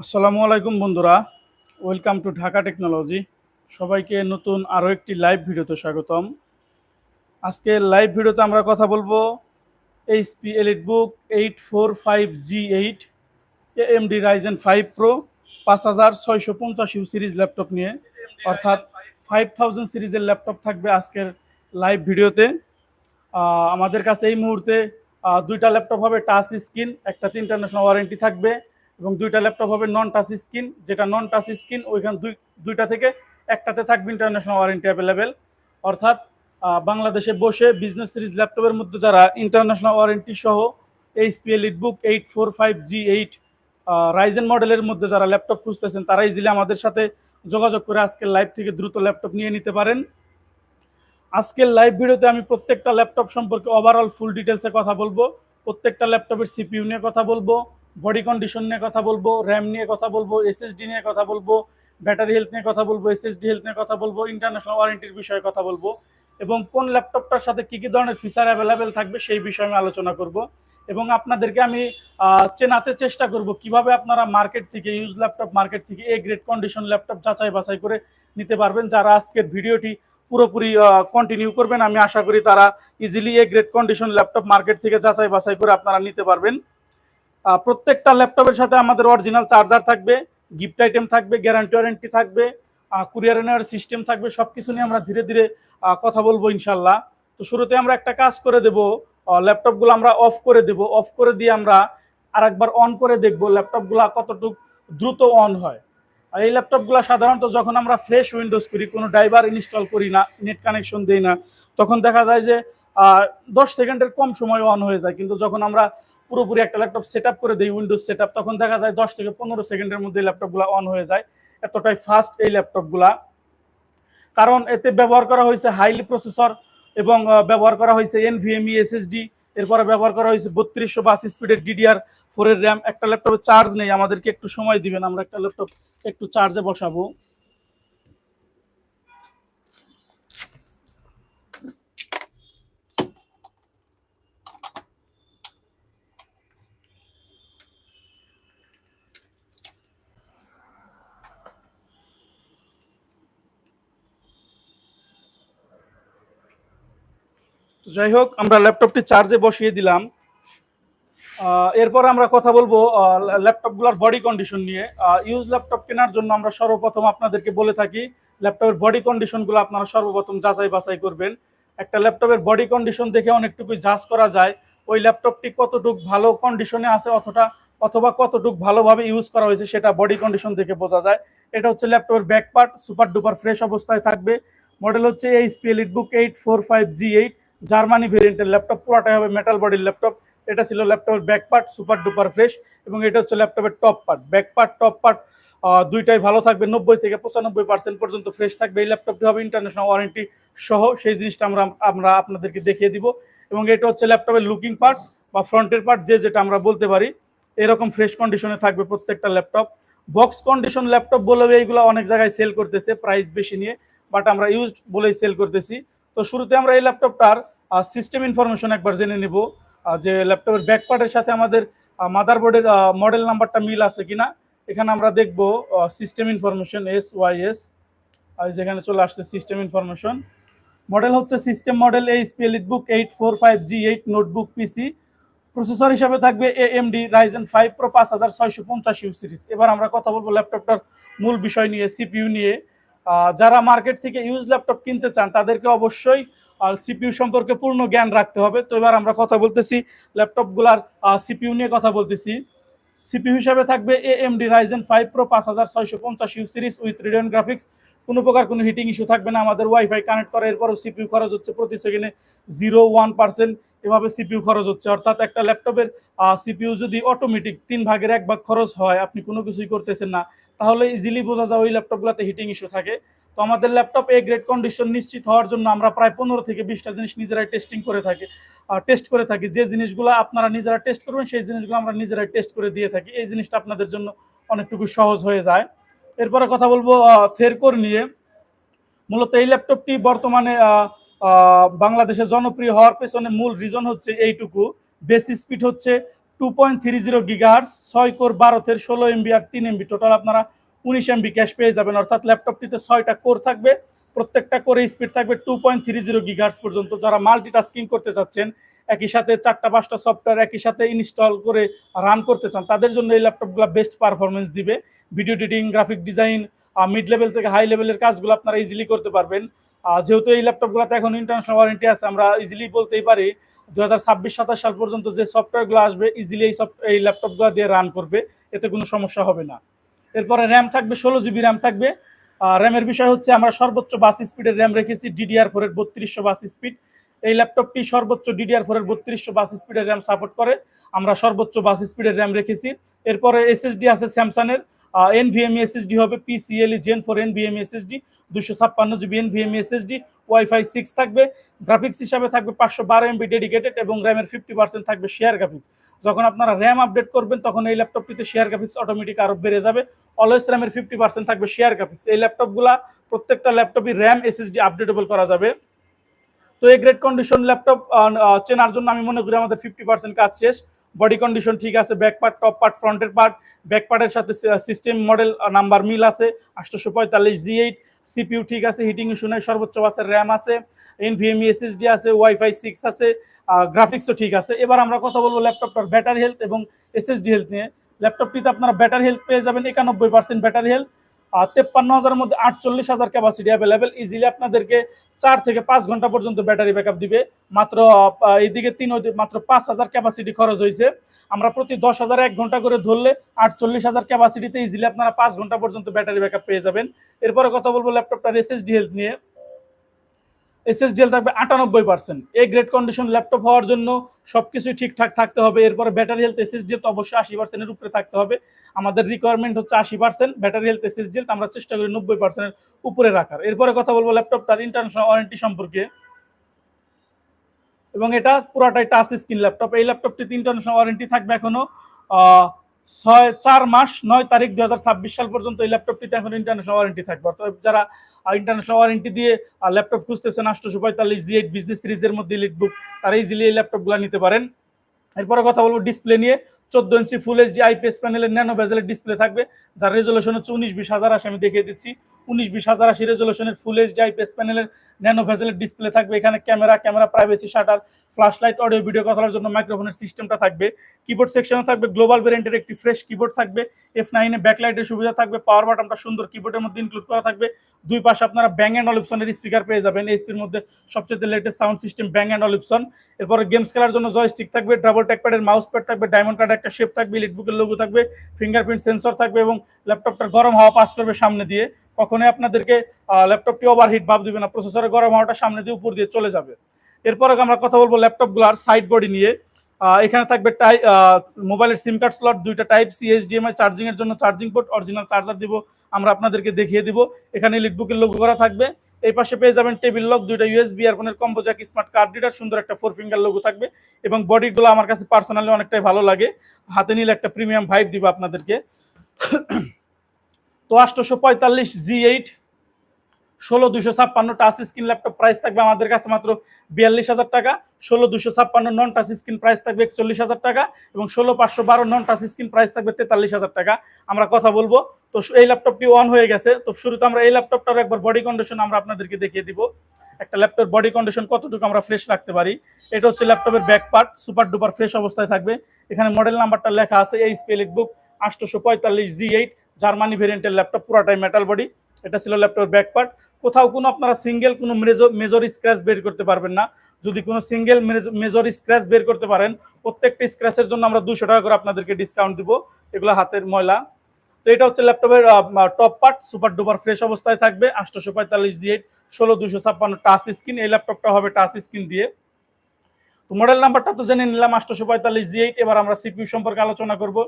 আসসালামু আলাইকুম বন্ধুরা। ওয়েলকাম টু ঢাকা টেকনোলজি সবাইকে নতুন আরও একটি লাইভ ভিডিওতে স্বাগতম। আজকে লাইভ ভিডিওতে আমরা কথা বলব HP EliteBook eight four five G eight AMD Ryzen five pro পাঁচ হাজার ছয়শো পঞ্চাশ ইউ সিরিজ ল্যাপটপ নিয়ে। অর্থাৎ ফাইভ থাউজেন্ড সিরিজের ল্যাপটপ থাকবে আজকের লাইভ ভিডিওতে। আমাদের কাছে এই মুহূর্তে দুইটা ল্যাপটপ হবে টাচ স্ক্রিন একটাতে ইন্টারন্যাশনাল ওয়ারেন্টি থাকবে। এবং দুইটা ল্যাপটপ হবে নন টাচ স্ক্রিন যেটা নন টাচ স্ক্রিন ওইখান দুই, দুইটা থেকে একটাতে থাকবে ইন্টারন্যাশনাল ওয়ারেন্টি অ্যাভেলেবেল অর্থাৎ বাংলাদেশে বসে বিজনেস সিরিজ ল্যাপটপের মধ্যে যারা ইন্টারন্যাশনাল ওয়ারেন্টি সহ HP EliteBook eight four five G eight Ryzen মডেলের মধ্যে যারা ল্যাপটপ খুঁজতেছেন তারা ইজিলি আমাদের সাথে যোগাযোগ করে আজকের লাইভ থেকে দ্রুত ল্যাপটপ নিয়ে নিতে পারেন। আজকের লাইভ ভিডিওতে আমি প্রত্যেকটা ল্যাপটপ সম্পর্কে ওভারঅল ফুল ডিটেলসে কথা বলব, প্রত্যেকটা ল্যাপটপের সিপিইউ নিয়ে কথা বলব বডি কন্ডিশন নিয়ে কথা বলব, র্যাম নিয়ে কথা বলব, এসএসডি নিয়ে কথা বলব, ব্যাটারি হেলথ নিয়ে কথা বলব, এসএসডি হেলথ নিয়ে কথা বলব ইন্টারন্যাশনাল ওয়ারেন্টির বিষয়ে কথা বলব এবং কোন ল্যাপটপটার সাথে কী কী ধরনের ফিচার অ্যাভেলেবেল থাকবে সেই বিষয়ে আমি আলোচনা করব এবং আপনাদেরকে আমি চেনাতে চেষ্টা করব কীভাবে আপনারা মার্কেট থেকে ইউজ ল্যাপটপ মার্কেট থেকে এ গ্রেড কন্ডিশন ল্যাপটপ যাচাই বাছাই করে নিতে পারবেন। যারা আজকের ভিডিওটি পুরোপুরি কন্টিনিউ করবেন, আমি আশা করি তারা easily A grade condition laptop market থেকে যাচাই বাছাই করে আপনারা নিতে পারবেন। প্রত্যেকটা ল্যাপটপের সাথে আমাদের অরিজিনাল চার্জার থাকবে গিফট আইটেম থাকবে গ্যারান্টি ওয়ারেন্টি থাকবে কুরিয়ার নেওয়ার সিস্টেম থাকবে সব কিছু নিয়ে আমরা ধীরে ধীরে কথা বলব ইনশাল্লাহ তো শুরুতে আমরা একটা কাজ করে দেব ল্যাপটপগুলো আমরা অফ করে দেব। অফ করে দিয়ে আমরা আরেকবার অন করে দেখব ল্যাপটপগুলো কতটুকু দ্রুত অন হয়। আর এই ল্যাপটপগুলো সাধারণত যখন আমরা ফ্রেশ উইন্ডোজ করি, কোনো ড্রাইভার ইনস্টল করি না নেট কানেকশন দেই না, তখন দেখা যায় যে দশ সেকেন্ডের কম সময় অন হয়ে যায়। কিন্তু যখন আমরা পুরোপুরি একটা ল্যাপটপ সেট করে দিই উইন্ডোজ সেট তখন দেখা যায় দশ থেকে পনেরো সেকেন্ডের মধ্যে ল্যাপটপগুলো অন হয়ে যায়। এতটাই ফাস্ট এই ল্যাপটপগুলা কারণ এতে ব্যবহার করা হয়েছে হাইলি প্রসেসর এবং ব্যবহার করা হয়েছে এন এনভিএমই এসএসডি এরপরে ব্যবহার করা হয়েছে বত্রিশশো বাস স্পিডের ডিডিআর ফোরের র্যাম একটা ল্যাপটপে চার্জ নেই, আমাদেরকে একটু সময় দিবেন, আমরা একটা ল্যাপটপ একটু চার্জে বসাবো। তো যাই হোক, আমরা ল্যাপটপটি চার্জে বসিয়ে দিলাম। এরপর আমরা কথা বলব ল্যাপটপগুলোর বডি কন্ডিশন নিয়ে। ইউজ ল্যাপটপ কেনার জন্য আমরা সর্বপ্রথম আপনাদেরকে বলে থাকি, ল্যাপটপের বডি কন্ডিশনগুলো আপনারা সর্বপ্রথম যাচাই বাছাই করবেন। একটা ল্যাপটপের বডি কন্ডিশন দেখে অনেকটুকু যাচ করা যায়, ওই ল্যাপটপটি কতটুক ভালো কন্ডিশনে আছে অতটা অথবা কতটুক ভালোভাবে ইউজ করা হয়েছে সেটা বডি কন্ডিশন দেখে বোঝা যায়। এটা হচ্ছে ল্যাপটপের back part super duper fresh অবস্থায় থাকবে। মডেল হচ্ছে HP EliteBook eight four five G eight Germany ভেরিয়েন্টের ল্যাপটপ, পুরোটাই হবে মেটাল বডির ল্যাপটপ। এটা ছিল ল্যাপটপের back part super duper fresh এবং এটা হচ্ছে ল্যাপটপের top part back part top part দুইটাই ভালো থাকবে, নব্বই থেকে পঁচানব্বই পার্সেন্ট পর্যন্ত ফ্রেশ থাকবে। এই ল্যাপটপটি হবে ইন্টারন্যাশনাল ওয়ারেন্টি সহ, সেই জিনিসটা আমরা আমরা আপনাদেরকে দেখিয়ে দিব। এবং এটা হচ্ছে ল্যাপটপের লুকিং পার্ট বা ফ্রন্টের পার্ট যে যেটা আমরা বলতে পারি, এরকম ফ্রেশ কন্ডিশনে থাকবে প্রত্যেকটা ল্যাপটপ। বক্স কন্ডিশন ল্যাপটপ বলেও এইগুলো অনেক জায়গায় সেল করতেছে প্রাইস বেশি নিয়ে বাট আমরা ইউজড বলেই সেল করতেছি। তো শুরুতে আমরা এই ল্যাপটপটার সিস্টেম ইনফরমেশন একবার জেনে নিব যে ল্যাপটপের ব্যাক পার্টের সাথে আমাদের মাদারবোর্ডের মডেল নাম্বারটা মিল আছে কিনা, এখানে আমরা দেখব system information S Y S যেখানে চলে আসছে সিস্টেম ইনফরমেশন মডেল হচ্ছে সিস্টেম মডেল এই split book eight four five G eight notebook PC processor হিসাবে থাকবে এএমডি রাইজেন ফাইভ প্রো পাঁচ হাজার ছয়শো পঞ্চাশ ইউ সিরিজ এবার আমরা কথা বলব ল্যাপটপটার মূল বিষয় নিয়ে সিপিইউ নিয়ে। যারা মার্কেট থেকে ইউজ ল্যাপটপ কিনতে চান, তাদেরকে অবশ্যই সিপিউ সম্পর্কে পূর্ণ জ্ঞান রাখতে হবে। তো এবার আমরা কথা বলতেছি ল্যাপটপগুলার সিপিউ নিয়ে কথা বলতেছি। সিপিউ হিসাবে থাকবে A M AMD Ryzen five pro পাঁচ হাজার ছয়শো পঞ্চাশ U series with Radeon graphics কোনো প্রকার কোনো হিটিং ইস্যু থাকবে না, আমাদের ওয়াইফাই কানেক্ট করার এরপরও সিপিউ খরচ হচ্ছে প্রতি সেকেন্ডে জিরো ওয়ান পার্সেন্ট এভাবে সিপিইউ খরচ হচ্ছে। অর্থাৎ একটা ল্যাপটপের সিপিউ যদি অটোমেটিক তিন ভাগের এক ভাগ খরচ হয়, আপনি কোনো কিছুই করতেছেন না, তাহলে ইজিলি বোঝা যায় ওই ল্যাপটপগুলোতে হিটিং ইস্যু থাকে। তো আমাদের ল্যাপটপ এ গ্রেড কন্ডিশন নিশ্চিত হওয়ার জন্য আমরা প্রায় পনেরো থেকে বিশটা জিনিস নিজেরাই টেস্টিং করে থাকি টেস্ট করে থাকি। যে জিনিসগুলো আপনারা নিজেরা টেস্ট করবেন, সেই জিনিসগুলো আমরা নিজেরাই টেস্ট করে দিয়ে থাকি। এই জিনিসটা আপনাদের জন্য অনেকটুকু সহজ হয়ে যায়। এরপরে কথা বলব থেরকোর নিয়ে। মূলত এই ল্যাপটপটি বর্তমানে বাংলাদেশে জনপ্রিয় হওয়ার পেছনে মূল রিজন হচ্ছে এইটুকু। বেসি স্পিড হচ্ছে two point three zero gigahertz ছয় কোর বারোতের ষোলো এমবি আর তিন এমবি টোটাল আপনারা উনিশ এমবি ক্যাশ পেয়ে যাবেন। অর্থাৎ ল্যাপটপটিতে ছয়টা কোর থাকবে, প্রত্যেকটা কোরে স্পিড থাকবে two point three zero gigahertz পর্যন্ত। যারা মাল্টিটাস্কিং করতে চাচ্ছেন একই সাথে চারটা, পাঁচটা সফটওয়্যার একই সাথে ইনস্টল করে রান করতে চান, তাদের জন্য এই ল্যাপটপগুলো বেস্ট পারফরমেন্স দিবে। Video editing graphic design mid level থেকে হাই লেভেলের কাজগুলো আপনারা ইজিলি করতে পারবেন। যেহেতু এই ল্যাপটপগুলোতে এখন ইন্টারন্যাশনাল ওয়ারেন্টি আছে, আমরা ইজিলি বলতেই পারি দু হাজার ছাব্বিশ, সাতাশ সাল পর্যন্ত যে সফটওয়্যারগুলো আসবে ইজিলি এই সফট এই ল্যাপটপগুলো দিয়ে রান করবে, এতে কোনো সমস্যা হবে না। এরপরে র্যাম থাকবে, ষোলো জিবি র্যাম থাকবে। র্যামের বিষয় হচ্ছে আমরা সর্বোচ্চ বাস স্পিডের র্যাম রেখেছি ডিডিআর ফোরের বত্রিশশো বাস স্পিড এই ল্যাপটপটি সর্বোচ্চ ডিডিআর ফোরের বত্রিশশো বাস স্পিডের র্যাম সাপোর্ট করে। আমরা সর্বোচ্চ বাস স্পিডের র্যাম রেখেছি। এরপরে এসএসডি আছে স্যামসাংয়ের এনভিএমই এসএসডি হবে PCIe gen four NVMe SSD দুশো ছাপ্পান্ন GB NVMe SSD wifi six থাকবে। গ্রাফিক্স হিসাবে থাকবে পাঁচশো বারো এমবি ডেডিকেটেড এবং র্যামের ফিফটি পার্সেন্ট থাকবে শেয়ার গ্রাফিক্স যখন আপনারা র্যাম আপডেট করবেন, তখন এই ল্যাপটপটিতে শেয়ার গ্রাফিক্স অটোমেটিক আরও বেড়ে যাবে। অলওয়েজ র্যামের ফিফটি পার্সেন্ট থাকবে শেয়ার গ্রাফিক্স এই ল্যাপটপগুলা প্রত্যেকটা ল্যাপটপই র্যাম এসএসডি আপডেটেবল করা যাবে। তো এই গ্রেড কন্ডিশন ল্যাপটপ চেনার জন্য আমি মনে করি আমাদের ফিফটি পার্সেন্ট কাজ শেষ। বডি কন্ডিশন ঠিক আছে ব্যাক পার্ট টপ পার্ট ফ্রন্টের পার্ট ব্যাক পার্টের সাথে সিস্টেম মডেল নাম্বার মিল আছে আটশোশো পঁয়তাল্লিশ জি এইট সিপিউ ঠিক আছে হিটিং ইস্যু নেই, সর্বোচ্চ বাসের র্যাম আছে এনভিএমই এসএসডি আছে ওয়াইফাই সিক্স আছে গ্রাফিক্সও ঠিক আছে। এবার আমরা কথা বলব ল্যাপটপটার ব্যাটারি হেলথ এবং এসএসডি হেলথ নিয়ে। ল্যাপটপটিতে আপনারা ব্যাটারি হেলথ পেয়ে যাবেন একানব্বই পার্সেন্ট ব্যাটারি হেলথ তেপ্পান্ন হাজারের মধ্যে আটচল্লিশ হাজার ক্যাপাসিটি অ্যাভেলেবেল ইজিলি আপনাদেরকে চার থেকে পাঁচ ঘণ্টা পর্যন্ত ব্যাটারি ব্যাকআপ দিবে। মাত্র এইদিকে তিন মাত্র পাঁচ হাজার ক্যাপাসিটি খরচ হয়েছে আমরা প্রতি দশ হাজার এক ঘণ্টা করে ধরলে আটচল্লিশ হাজার ক্যাপাসিটিতে ইজিলি আপনারা পাঁচ ঘণ্টা পর্যন্ত ব্যাটারি ব্যাকআপ পেয়ে যাবেন। এরপরে কথা বলব ল্যাপটপটার এসএসডি হেলথ নিয়ে। এসএসডিএল থাকবে আটানব্বই পার্সেন্ট এই গ্রেড কন্ডিশন ল্যাপটপ হওয়ার জন্য সবকিছুই ঠিকঠাক থাকতে হবে। এরপরে ব্যাটারি হেলথ এসএসডিএল তো অবশ্যই আশি পার্সেন্টের উপরে থাকতে হবে। আমাদের রিকোয়ারমেন্ট হচ্ছে আশি পার্সেন্ট ব্যাটারি হেলথ এসএসডিএল আমরা চেষ্টা করি নব্বই পার্সেন্টের উপরে রাখার। এরপরে কথা বলব ল্যাপটপটার ইন্টারন্যাশনাল ওয়ারেন্টি সম্পর্কে। এবং এটা পুরাটাই টাচ স্ক্রিন ল্যাপটপ এই ল্যাপটপটিতে ইন্টারন্যাশনাল ওয়ারেন্টি থাকবে এখনও ছয়, চার মাস, নয় তারিখ দুহাজার ছাব্বিশ সাল পর্যন্ত এই ল্যাপটপটিতে এখন ইন্টারন্যাশনাল ওয়ারেন্টি থাকবে। অর্থাৎ যারা ইন্টারন্যাশনাল ওয়ারেন্টি দিয়ে ল্যাপটপ খুঁজতেছেন আটশোশো পঁয়তাল্লিশ জি এইট বিজনেস সিরিজের মধ্যে ইলিট তারা ইজিলি এই ল্যাপটপগুলো নিতে পারেন। এরপরে কথা বলব ডিসপ্লে নিয়ে। চোদ্দ ইঞ্চি ফুল এইচডি আইপিএস প্যানেলের ন্যানো বেজেলের ডিসপ্লে থাকবে। যার রেজলিউশন হচ্ছে উনিশ, বিশ, হাজার আসে, আমি দেখিয়ে দিচ্ছি। উনিশ, বিশ হাজার আশি রেজলিউশনের ফুল এইচডি আইপিএস প্যানেলের ন্যানো ভেজেলের ডিসপ্লে থাকবে। এখানে camera camera privacy shutter flash light audio video কথার জন্য মাইক্রোফোনের সিস্টেমটা থাকবে। কিবোর্ড সেকশনে থাকবে গ্লোবাল ভেরিয়েন্টের একটি ফ্রেশ কিবোর্ড থাকবে। এফ নাইনে ব্যাকলাইটের সুবিধা থাকবে পাওয়ার বাটনটা সুন্দর কিবোর্ডের মধ্যে ইনক্লুড করা থাকবে। দুই পাশে আপনারা ব্যাং অ্যান্ড অলিপসনের স্পিকার পেয়ে যাবেন। এইচপির মধ্যে সবচেয়ে latest sound system Bang and Olufsen এরপরে গেমস খেলার জন্য জয়স্টিক থাকবে ডাবল ট্যাকপ্যাডের মাউস প্যাড থাকবে ডায়মন্ড কার্ড একটা শেপ থাকবে ইলেকট্রিকের লোগো থাকবে ফিঙ্গারপ্রিন্ট সেন্সর থাকবে এবং ল্যাপটপটার গরম হাওয়া পাস করবে সামনে দিয়ে। কখনোই আপনাদেরকে ল্যাপটপটি ওভারহিট ভাব দিবে না প্রসেসরের গরম হওয়াটা সামনে দিয়ে উপর দিয়ে চলে যাবে। এরপরে আমরা কথা বলব ল্যাপটপগুলোর সাইড বডি নিয়ে। এখানে থাকবে টাই মোবাইলের সিম কার্ড স্লট দুইটা টাইপ সি এইচডিএমআই চার্জিং এর জন্য চার্জিং পোর্ট অরিজিনাল চার্জার দিব, আমরা আপনাদেরকে দেখিয়ে দিব। এখানে লিটবুকের লোগো করা থাকবে। এই পাশে পেয়ে যাবেন টেবিল লক দুইটা USB ইয়ারফোনের combo jack smart card reader সুন্দর একটা ফোর ফিঙ্গার লোগো থাকবে। এবং বডিগুলো আমার কাছে পার্সোনালি অনেকটাই ভালো লাগে। হাতে নিলে একটা প্রিমিয়াম ভাইব দিব আপনাদেরকে। তো আটশোশো পঁয়তাল্লিশ জি এইট, ষোলো দুশো ছাপ্পান্ন টাচ স্ক্রিন ল্যাপটপ প্রাইস থাকবে আমাদের কাছে মাত্র বিয়াল্লিশ হাজার টাকা, ষোলো দুশো ছাপ্পান্ন নন টাচ স্ক্রিন প্রাইস থাকবে একচল্লিশ হাজার টাকা এবং ষোলো পাঁচশো বারো নন টাচ স্ক্রিন প্রাইস থাকবে তেতাল্লিশ হাজার টাকা। আমরা কথা বলব। তো এই ল্যাপটপটি অন হয়ে গেছে। তো শুরুতে আমরা এই ল্যাপটপটার একবার বডি কন্ডিশন আমরা আপনাদেরকে দেখিয়ে দিব। একটা ল্যাপটপ বডি কন্ডিশন কতটুকু আমরা ফ্রেশ রাখতে পারি। এটা হচ্ছে ল্যাপটপের back part super duper fresh অবস্থায় থাকবে। এখানে মডেল নাম্বারটা লেখা আছে, এই স্পেলিট বুক আটশোশো পঁয়তাল্লিশ জি এইট জার্মানি ভেরিয়েন্টের ল্যাপটপ পুরাটাই মেটাল বডি এটা ছিল ল্যাপটপের ব্যাক পার্ট কোথাও কোনো আপনারা সিঙ্গেল কোনো মেজর স্ক্র্যাচ বের করতে পারবেন না। যদি কোনো সিঙ্গেল মেজর স্ক্র্যাচ বের করতে পারেন, প্রত্যেকটা স্ক্র্যাচের জন্য আমরা দুশো টাকা করে আপনাদেরকে ডিসকাউন্ট দিব। এগুলো হাতের ময়লা। তো এটা হচ্ছে ল্যাপটপের top part super duper fresh অবস্থায় থাকবে। আটশোশো পঁয়তাল্লিশ জি এইট ষোলো দুশো ছাপ্পান্ন টাচ স্ক্রিন এই ল্যাপটপটা হবে টাচ স্ক্রিন দিয়ে। তো মডেল নাম্বারটা তো জেনে নিলাম, আটশোশো পঁয়তাল্লিশ জি এইট এবার আমরা সিপিইউ সম্পর্কে আলোচনা করব।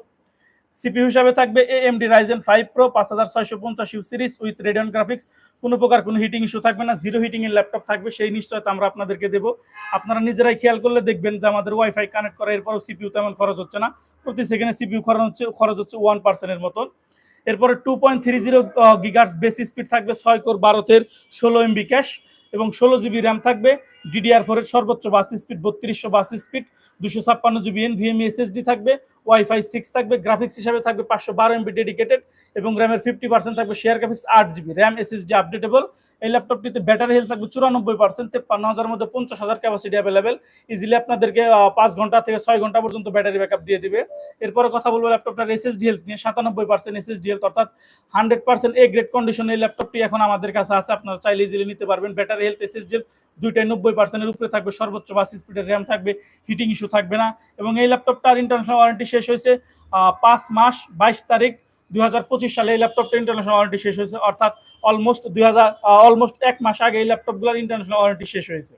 সিপিইউ হিসাবে থাকবে এএমডি রাইজেন ফাইভ প্রো পাঁচ হাজার ছয়শো পঞ্চাশ U series with Radeon graphics কোনো প্রকার কোনো হিটিং ইস্যু থাকবে না জিরো হিটিং এর ল্যাপটপ থাকবে, সেই নিশ্চয়তা আমরা আপনাদেরকে দেবো। আপনারা নিজেরাই খেয়াল করলে দেখবেন যে আমাদের ওয়াইফাই কানেক্ট করা, এরপরও সিপিইউ তেমন খরচ হচ্ছে না। প্রতি সেকেন্ডে সিপিইউ খরচ হচ্ছে খরচ হচ্ছে ওয়ান পার্সেন্টের মতন। এরপরে two point three zero gigahertz বেসি স্পিড থাকবে ছয় কোর বারোতের ষোলো এমবি ক্যাশ এবং ষোলো জিবি র্যাম থাকবে। ডিডিআর ফোরের সর্বোচ্চ বাস স্পিড বত্রিশশো বাস স্পিড দুশো ছাপ্পান্ন জিবি এন ভিএমই এসএসডি থাকবে ওয়াইফাই সিক্স থাকবে গ্রাফিক্স হিসাবে থাকবে পাঁচশো বারো এমবি ডেডিকেটেড এবং র্যামের ফিফটি পার্সেন্ট থাকবে শেয়ার গ্রাফিক্স আট জিবি র্যাম এসএসডি আপডেটেবল এই ল্যাপটপটিতে ব্যাটারি হেলথ থাকবে চুরানব্বই পার্সেন্ট তেপ্পান্ন হাজার মধ্যে পঞ্চাশ হাজার ক্যাপাসিটি অ্যাভেলেবেল ইজিলি আপনাদেরকে পাঁচ ঘণ্টা থেকে ছয় ঘণ্টা পর্যন্ত ব্যাটারি ব্যাকআপ দিয়ে দিবে। এরপরে কথা বলব ল্যাপটপটার এসএসডি হেলথ নিয়ে, সাতানব্বই পার্সেন্ট এসএসডি হেলথ অর্থাৎ হান্ড্রেড পার্সেন্ট এ গ্রেড কন্ডিশনে এই ল্যাপটপটি এখন আমাদের কাছে আছে, আপনারা চাইলে ইজিলি নিতে পারবেন। ব্যাটারি হেলথ এসএসডি হেলথ দুইটাই নব্বই পার্সেন্টের উপরে থাকবে, সর্বোচ্চ বাস স্পিডের র্যাম থাকবে হিটিং ইস্যু থাকবে না। এবং এই ল্যাপটপটার ইন্টারন্যাশনাল ওয়ারেন্টি শেষ হয়েছে পাঁচ মাস বাইশ তারিখ দুই হাজার পঁচিশ সালে এই ল্যাপটপটা ইন্টারন্যাশনাল ওয়ারেন্টি শেষ হয়েছে, অর্থাৎ অলমোস্ট দুই হাজার অলমোস্ট এক মাস আগে এই ল্যাপটপগুলোর ইন্টারন্যাশনাল ওয়ারেন্টি শেষ হয়েছে।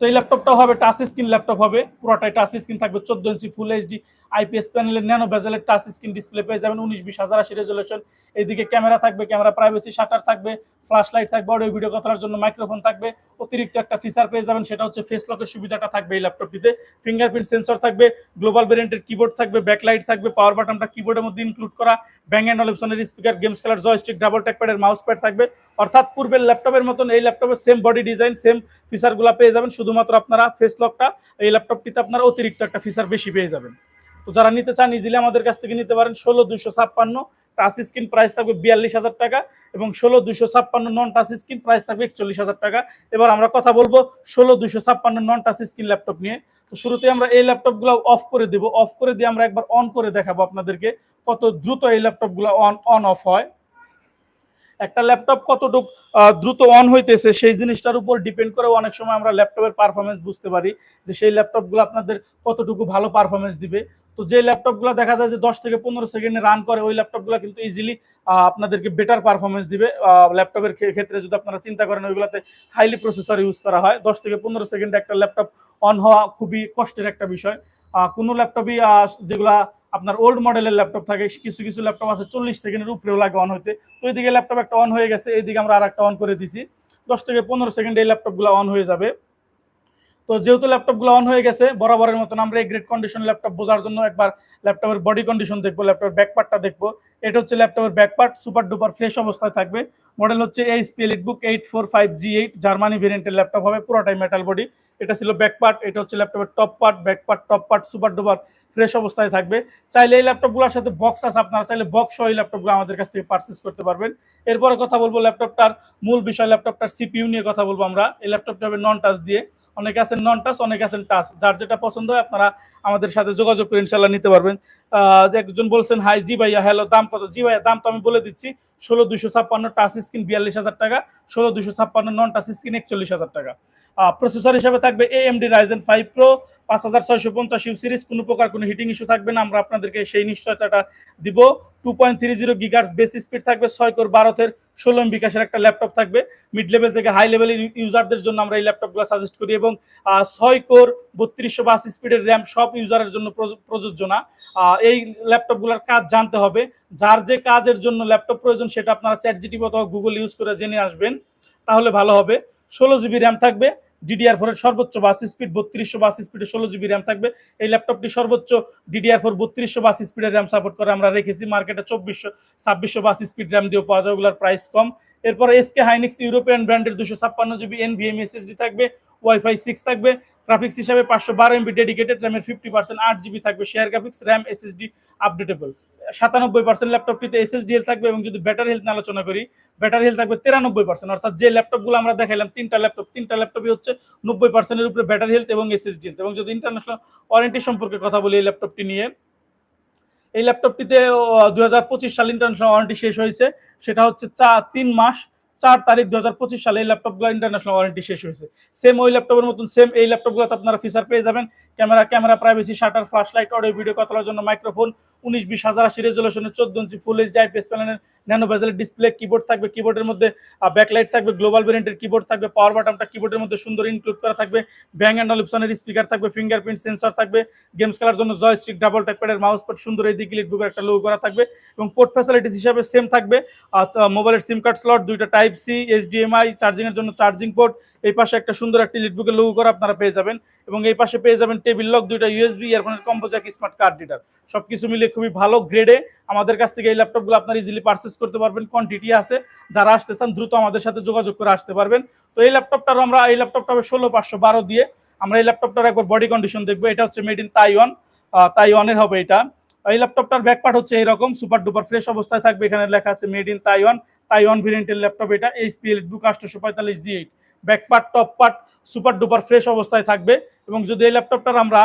তো এই ল্যাপটপটা হবে টাচ স্ক্রিন ল্যাপটপ হবে, পুরোটাই টাচ স্ক্রিন থাকবে, চোদ্দ ইঞ্চি ফুল এইচডি আইপিএস প্যানেলের ন্যানো বেজেলের টাচ স্ক্রিন ডিসপ্লে পেয়ে যাবেন, উনিশ বিশ হাজার আশি রেজলিউশন এইদিকে ক্যামেরা থাকবে ক্যামেরা প্রাইভেসি শাটার থাকবে ফ্ল্যাশ লাইট থাকবে অডিও ভিডিও কথার জন্য মাইক্রোফোন থাকবে, অতিরিক্ত একটা ফিচার পেয়ে যাবেন, সেটা হচ্ছে ফেস লকের সুবিধাটা থাকবে এই ল্যাপটপটিতে ফিঙ্গারপ্রিন্ট সেন্সর থাকবে গ্লোবাল ভেরিয়েন্টের কিবোর্ড থাকবে ব্যাকলাইট থাকবে পাওয়ার বাটনটা কিবোর্ডের মধ্যে ইনক্লুড করা ব্যাং অ্যান্ড অলিপসনের স্পিকার গেমস খেলার জয়স্টিক ডাবল ট্যাকপ্যাডের মাউস প্যাড থাকবে। অর্থাৎ পূর্বের ল্যাপটপের মতন এই ল্যাপটপের সেম বডি ডিজাইন সেম ফিচারগুলো পেয়ে যাবেন শুধুমাত্র আপনারা ফেস লকটা এই ল্যাপটপটিতে আপনারা অতিরিক্ত একটা ফিচার বেশি পেয়ে যাবেন। তো যারা নিতে চান ইজিলি আমাদের কাছ থেকে নিতে পারেন ষোলো দুইশো ছাপ্পান্ন টাচ স্ক্রিন প্রাইস থাকবে বিয়াল্লিশ হাজার টাকা এবং ষোলো দুইশো ছাপ্পান্ন নন টাচ স্ক্রিন প্রাইস থাকবে একচল্লিশ হাজার টাকা। এবার আমরা কথা বলব ষোলো দুইশো ছাপ্পান্ন নন টাচ স্ক্রিন ল্যাপটপ নিয়ে। তো শুরুতে আমরা এই ল্যাপটপগুলো অফ করে দেবো। অফ করে দিয়ে আমরা একবার অন করে দেখাবো আপনাদেরকে কত দ্রুত এই ল্যাপটপগুলো অন অন অফ হয়। একটা ল্যাপটপ কতটুকু দ্রুত অন হইতেছে, সেই জিনিসটার উপর ডিপেন্ড করে অনেক সময় আমরা ল্যাপটপের পারফরমেন্স বুঝতে পারি যে সেই ল্যাপটপগুলো আপনাদের কতটুকু ভালো পারফরমেন্স দিবে। তো যে ল্যাপটপগুলো দেখা যায় যে দশ থেকে পনেরো সেকেন্ডে রান করে, ওই ল্যাপটপগুলো কিন্তু ইজিলি আপনাদেরকে বেটার পারফরমেন্স দিবে। ল্যাপটপের ক্ষেত্রে যদি আপনারা চিন্তা করেন, ওইগুলোতে হাইলি প্রসেসর ইউজ করা হয়। দশ থেকে পনেরো সেকেন্ডে একটা ল্যাপটপ অন হওয়া খুবই কষ্টের একটা বিষয়। কোনো ল্যাপটপই যেগুলা আপনার ওল্ড মডেলের ল্যাপটপ থাকে, কিছু কিছু ল্যাপটপ আছে চল্লিশ সেকেন্ডের উপরেও লাগে অন হইতে। তো এইদিকে ল্যাপটপ একটা অন হয়ে গেছে এইদিকে আমরা আর একটা অন করে দিছি। দশ থেকে পনেরো সেকেন্ড এই ল্যাপটপগুলো অন হয়ে যাবে। তো যেহেতু ল্যাপটপগুলো অন হয়ে গেছে, বরাবরের মতন আমরা এই গ্রেড কন্ডিশন ল্যাপটপ বোঝার জন্য একবার ল্যাপটপের বডি কন্ডিশন দেখব, ল্যাপটপের ব্যাকপার্টটা দেখব। এটা হচ্ছে ল্যাপটপের ব্যাকপার্ট সুপার ডুপার ফ্রেশ অবস্থায় থাকবে। মডেল হচ্ছে HP EliteBook eight four five G eight Germany ভেরিয়েন্টের ল্যাপটপ হবে, পুরোটাই মেটাল বডি এটা ছিল ব্যাকপার্ট এটা হচ্ছে ল্যাপটপের top part back part top part super duper fresh অবস্থায় থাকবে। চাইলে এই ল্যাপটপগুলোর সাথে বক্স আছে, আপনারা চাইলে বক্স এই ল্যাপটপগুলো আমাদের কাছ থেকে পারচেস করতে পারবেন। এরপরে কথা বলব ল্যাপটপটার মূল বিষয়, ল্যাপটপটার সিপিইউ নিয়ে কথা বলব আমরা। এই ল্যাপটপটা হবে নন টাচ দিয়ে। অনেকে আছেন নন টাচ অনেকে আছেন টাচ যার যেটা পছন্দ হয় আপনারা আমাদের সাথে যোগাযোগ করে ইনশাল্লাহ নিতে পারবেন। একজন বলছেন, হাই জি ভাইয়া হ্যালো দাম কত? জি ভাইয়া, দাম তো আমি বলে দিচ্ছি, ষোলো দুশো ছাপ্পান্ন টাচ স্ক্রিন বিয়াল্লিশ হাজার টাকা, ষোলো দুশো ছাপ্পান্ন নন টাচ স্ক্রিন একচল্লিশ হাজার টাকা। প্রসেসর হিসাবে থাকবে এএমডি রাইজেন ফাইভ প্রো পাঁচ হাজার ছয়শো পঞ্চাশ ইউ সিরিজ কোনো প্রকার কোনো হিটিং ইস্যু থাকবে না, আমরা আপনাদেরকে সেই নিশ্চয়তাটা দিব। Two point three zero gigahertz base speed থাকবে, ছয় কোর ভারতের ষোলো বিকাশের একটা ল্যাপটপ থাকবে। মিড লেভেল থেকে হাই লেভেলের ইউজারদের জন্য আমরা এই ল্যাপটপগুলো সাজেস্ট করি এবং ছয় কোর বত্রিশশো বাস স্পিডের র্যাম সব ইউজারের জন্য প্রযোজ- প্রযোজ্য না। এই ল্যাপটপগুলোর কাজ জানতে হবে। যার যে কাজের জন্য ল্যাপটপ প্রয়োজন সেটা আপনারা চ্যাট জিটিভি অথবা গুগল ইউজ করে জেনে আসবেন, তাহলে ভালো হবে। ষোলো জিবি র্যাম থাকবে ডিডিআর ফোরের সর্বোচ্চ বাস স্পিড বত্রিশশো বাস স্পিডে ষোলো জিবি র্যাম থাকবে। এই ল্যাপটপটি সর্বোচ্চ ডিডিআর ফোর বত্রিশশো বাস স্পিডের র্যাম সাপোর্ট করে আমরা রেখেছি। মার্কেটে চব্বিশশো, ছাব্বিশশো বাস স্পিড র্যাম দিয়েও পাওয়া যায়। ওগুলোর প্রাইস কম। এরপর এসকে হাইনিক্স ইউরোপিয়ান ব্র্যান্ডের দুশো ছাপ্পান্ন জিবি এন এনভিএম এসএসডি থাকবে ওয়াইফাই সিক্স থাকবে গ্রাফিক্স হিসাবে পাঁচশো বারো এমবি ডেডিকেটেড র্যামের ফিফটি পার্সেন্ট আট জিবি থাকবে share graphics RAM SSD updatable সাতানব্বই পার্সেন্ট ল্যাপটপটিতে এসএসডি হেলথ থাকবে এবং যদি ব্যাটারি হেলথ আলোচনা করি ব্যাটারি হেলথ থাকবে তিরানব্বই পার্সেন্ট অর্থাৎ যে ল্যাপটপগুলো আমরা দেখাইলাম, তিনটা ল্যাপটপ তিনটা ল্যাপটপই হচ্ছে নব্বই পার্সেন্টের উপরে ব্যাটারি হেলথ এবং এসএসডি হেলথ এবং যদি ইন্টারন্যাশনাল ওয়ারেন্টি সম্পর্কে কথা বলি এই ল্যাপটপটি নিয়ে এই ল্যাপটপটিতে দু হাজার পঁচিশ সাল ইন্টারন্যাশনাল ওয়ারেন্টি শেষ হয়েছে। সেটা হচ্ছে চার তিন মাস, চার তারিখ দু হাজার পঁচিশ সালে এই ল্যাপটপগুলো ইন্টারন্যাশনাল ওয়ারেন্টি শেষ হয়েছে। সেম ওই ল্যাপটপের মতন সেম এই ল্যাপটপগুলোতে আপনারা ফিচার পেয়ে যাবেন। Camera camera privacy shutter flash light audio video কথার জন্য মাইক্রোফোন উনিশ, বিশ, হাজার আশি রেজলিউশনের চোদ্দ ইঞ্চি ফুল এইচ আইপিএস প্যানেলের ন্যানো বেজেলের ডিসপ্লে কিবোর্ড থাকবে কিবোর্ডের মধ্যে ব্যাকলাইট থাকবে গ্লোবাল ভেরিয়েন্টের কিবোর্ড থাকবে পাওয়ার বাটনটা কিবোর্ডের মধ্যে সুন্দর ইনক্লুড করা থাকবে ব্যাং অ্যান্ড অলিপসনের স্পিকার থাকবে ফিঙ্গারপ্রিন্ট সেন্সর থাকবে গেমস খেলার জন্য জয়স্টিক ডাবল ট্যাকপ্যাডের মাউস প্যাড সুন্দর এই দিকে বুকের একটা লোগো করা থাকবে, এবং পোর্ট ফ্যাসিলিটিস হিসাবে সেম থাকবে মোবাইলের সিম কার্ড স্লট দুইটা টাইপ সি এইচডিএমআই চার্জিং এর জন্য চার্জিং পোর্ট এই পাশে একটা সুন্দর একটা লিটবুকের লোগো করা আপনারা পেয়ে যাবেন। এবং এই পাশে পেয়ে যাবেন টেবিল লক, দুইটা USB ইয়ারফোনের combo jack smart card reader সবকিছু মিলে খুবই ভালো গ্রেডে আমাদের কাছ থেকে এই ল্যাপটপগুলো আপনারা ইজিলি পারচেস করতে পারবেন কোয়ান্টিটি আছে। যারা আসতে চান, দ্রুত আমাদের সাথে যোগাযোগ করে আসতে পারবেন। তো এই ল্যাপটপটার আমরা, এই ল্যাপটপটা হবে ষোলো পাঁচশো বারো দিয়ে। আমরা এই ল্যাপটপটার একবার বডি কন্ডিশন দেখব। এটা হচ্ছে মেড ইন তাইওয়ান তাইওয়ানের হবে এটা। এই ল্যাপটপটার ব্যাক পার্ট হচ্ছে এরকম সুপার ডুপার ফ্রেশ অবস্থায় থাকবে। এখানে লেখা আছে মেড ইন তাইওয়ান তাইওয়ান ভেরিয়েন্টের ল্যাপটপ এটা এইচপিএল বুক আটশোশো পঁয়তাল্লিশ G eight back part top part super duper fresh অবস্থায় থাকবে। এবং যদি এই ল্যাপটপটার আমরা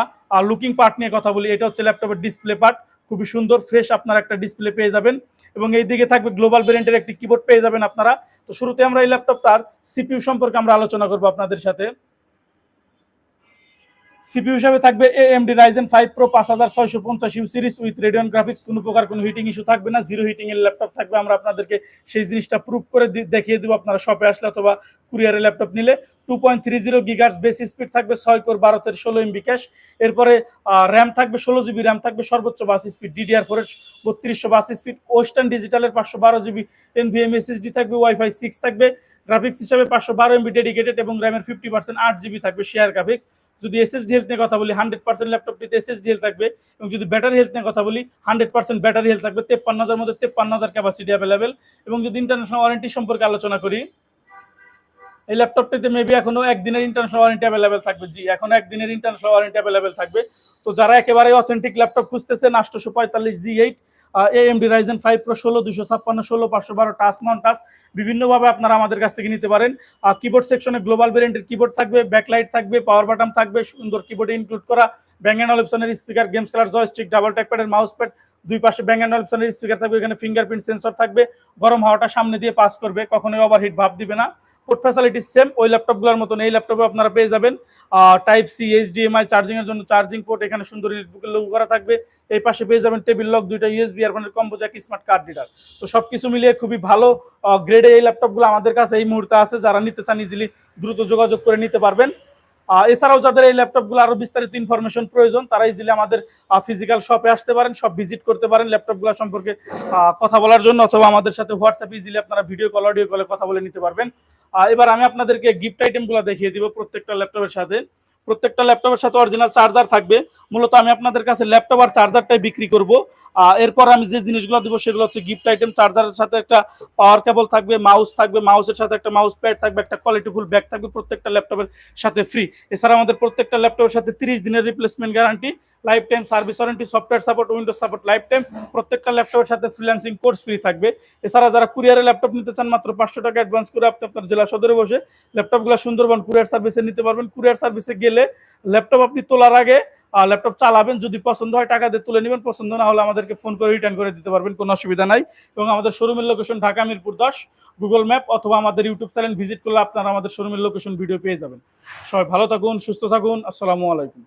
লুকিং পার্ট নিয়ে কথা বলি, এটা হচ্ছে ল্যাপটপের ডিসপ্লে পার্ট খুবই সুন্দর ফ্রেশ আপনার একটা ডিসপ্লে পেয়ে যাবেন। এবং এই দিকে থাকবে গ্লোবাল ব্র্যান্ডের একটি কিবোর্ড পেয়ে যাবেন আপনারা। তো শুরুতে আমরা এই ল্যাপটপটার সিপিউ সম্পর্কে আমরা আলোচনা করব আপনাদের সাথে। সিপিইউ হিসাবে থাকবে এএমডি রাইজেন ফাইভ প্রো পাঁচ হাজার ছয়শো পঞ্চাশ U series with Radeon graphics কোনো প্রকার কোনো হিটিং ইস্যু থাকবে না জিরো হিটিং এর ল্যাপটপ থাকবে। আমরা আপনাদেরকে সেই জিনিসটা প্রুভ করে দেখিয়ে দিব। আপনারা শপে আসলে অথবা কুরিয়ারে ল্যাপটপ নিলে। Two point three zero gigahertz base speed থাকবে ছয় কোর বারো তেরো ষোলো এমবি ক্যাশ এরপরে র্যাম থাকবে ষোলো জিবি র্যাম থাকবে সর্বোচ্চ বাস স্পিড ডিডিআর ফোর বত্রিশশো বাস স্পিড ওয়েস্টার্ন ডিজিটালের পাঁচশো বারো জিবি এনভিএম এসএসডি থাকবে ওয়াইফাই সিক্স থাকবে। গ্রাফিক্স হিসাবে পাঁচশো বারো এমবি ডেডিকেটেড এবং র্যামের ফিফটি পার্সেন্ট আট জিবি থাকবে শেয়ার গ্রাফিক্স যদি এসএসডি হেলথ নিয়ে কথা বলি হান্ড্রেড পার্সেন্ট ল্যাপটপটিতে এসএসডি হেলথ থাকবে এবং যদি ব্যাটারি হেলথ নিয়ে কথা বলি হান্ড্রেড পার্সেন্ট ব্যাটারি হেলথ থাকবে, তেপ্পান্ন হাজার মধ্যে তেপ্পান্ন হাজার ক্যাপাসিটি অ্যাভেলেবেল এবং যদি ইন্টারন্যাশনাল ওয়ারেন্টি সম্পর্কে আলোচনা করি, এই ল্যাপটপটিতে মেবি এখনও একদিনের ইন্টারন্যাশনাল ওয়ারেন্টি অ্যাভেলেবেল থাকবে, জি, এখনও একদিনের ইন্টারন্যাশনাল ওয়ারেন্টি অ্যাভেলেবেল থাকবে। তো যারা একেবারে অথেন্টিক ল্যাপটপ খুঁজতেছেন, আটশোশো পঁয়তাল্লিশ G eight AMD Ryzen five pro ষোলো দুশো ছাপ্পান্ন, ষোলো, পাঁচশো বারো টাচ নন টাচ বিভিন্নভাবে আপনারা আমাদের কাছ থেকে নিতে পারেন। কিবোর্ড সেকশনে গ্লোবাল ভেরিয়েন্টের কিবোর্ড থাকবে ব্যাকলাইট থাকবে পাওয়ার বাটন থাকবে, সুন্দর কিবোর্ডে ইনক্লুড করা ব্যাঙ্গ অ্যান্ড অলিপসনের স্পিকার গেমস খেলার জয়স্টিক ডাবল ট্যাকপ্যাডের মাউস প্যাড দুই পাশে ব্যাঙ্গ অ্যান্ড অলিপসনের স্পিকার থাকবে, এখানে ফিঙ্গারপ্রিন্ট সেন্সর থাকবে, গরম হাওয়াটা সামনে দিয়ে পাস করবে, কখনোই ওভারহিট ভাব দিবে না। পোর্ট ফ্যাসিলিটি সেম ওই ল্যাপটপগুলোর মতন। এই ল্যাপটপে আপনারা পেয়ে যাবেন টাইপ সি এইচডিএমআই চার্জিং এর জন্য চার্জিং পোর্ট এখানে সুন্দর লোগো করা থাকবে। এই পাশে পেয়ে যাবেন টেবিল লক দুইটা ইউএসবি মানে combo jack smart card reader তো সবকিছু মিলিয়ে খুবই ভালো গ্রেডে এই ল্যাপটপগুলো আমাদের কাছে এই মুহূর্তে আছে। যারা নিতে চান ইজিলি দ্রুত যোগাযোগ করে নিতে পারবেন। এছাড়াও যাদের এই ল্যাপটপগুলো আরও বিস্তারিত ইনফরমেশন প্রয়োজন, তারা ইজিলি আমাদের ফিজিক্যাল শপে আসতে পারেন সব ভিজিট করতে পারেন ল্যাপটপগুলো সম্পর্কে কথা বলার জন্য, অথবা আমাদের সাথে হোয়াটসঅ্যাপ ইজিলি আপনারা ভিডিও কল অডিও কলে কথা বলে নিতে পারবেন। এবার আমি আপনাদেরকে গিফট আইটেমগুলো দেখিয়ে দিব প্রত্যেকটা ল্যাপটপের সাথে। প্রত্যেকটা ল্যাপটপের সাথে অরিজিনাল চার্জার থাকবে। মূলত আমি আপনাদের কাছে ল্যাপটপ আর চার্জারটাই বিক্রি করব। এরপর আমি যে জিনিসগুলো দেবো সেগুলো হচ্ছে গিফট আইটেম চার্জারের সাথে একটা পাওয়ার কেবল থাকবে মাউস থাকবে মাউসের সাথে একটা মাউস প্যাড থাকবে, একটা কোয়ালিটিফুল ব্যাগ থাকবে প্রত্যেকটা ল্যাপটপের সাথে ফ্রি এছাড়া আমাদের প্রত্যেকটা ল্যাপটপের সাথে তিরিশ দিনের replacement guarantee lifetime service warranty software support Windows support lifetime প্রত্যেকটা ল্যাপটপের সাথে ফ্রিল্যান্সিং কোর্স ফ্রি থাকবে। এছাড়া যারা কুরিয়ারে ল্যাপটপ নিতে চান, মাত্র পাঁচশো টাকা অ্যাডভান্স করে আপনি আপনার জেলা সদরে বসে ল্যাপটপগুলো সুন্দরবন কুরিয়ার সার্ভিসে নিতে পারবেন। কুরিয়ার সার্ভিসে গেলে ল্যাপটপ আপনি তোলার আগে ল্যাপটপ চালাবেন, যদি পছন্দ হয় টাকা দিয়ে তুলে নেবেন, পছন্দ না হলে আমাদেরকে ফোন করে রিটার্ন করে দিতে পারবেন, কোনো অসুবিধা নাই। এবং আমাদের শোরুমের লোকেশন ঢাকা মিরপুর দশ গুগল ম্যাপ অথবা আমাদের ইউটিউব চ্যানেল ভিজিট করলে আপনারা আমাদের শোরুমের লোকেশন ভিডিও পেয়ে যাবেন। সবাই ভালো থাকুন, সুস্থ থাকুন, আসসালামু আলাইকুম।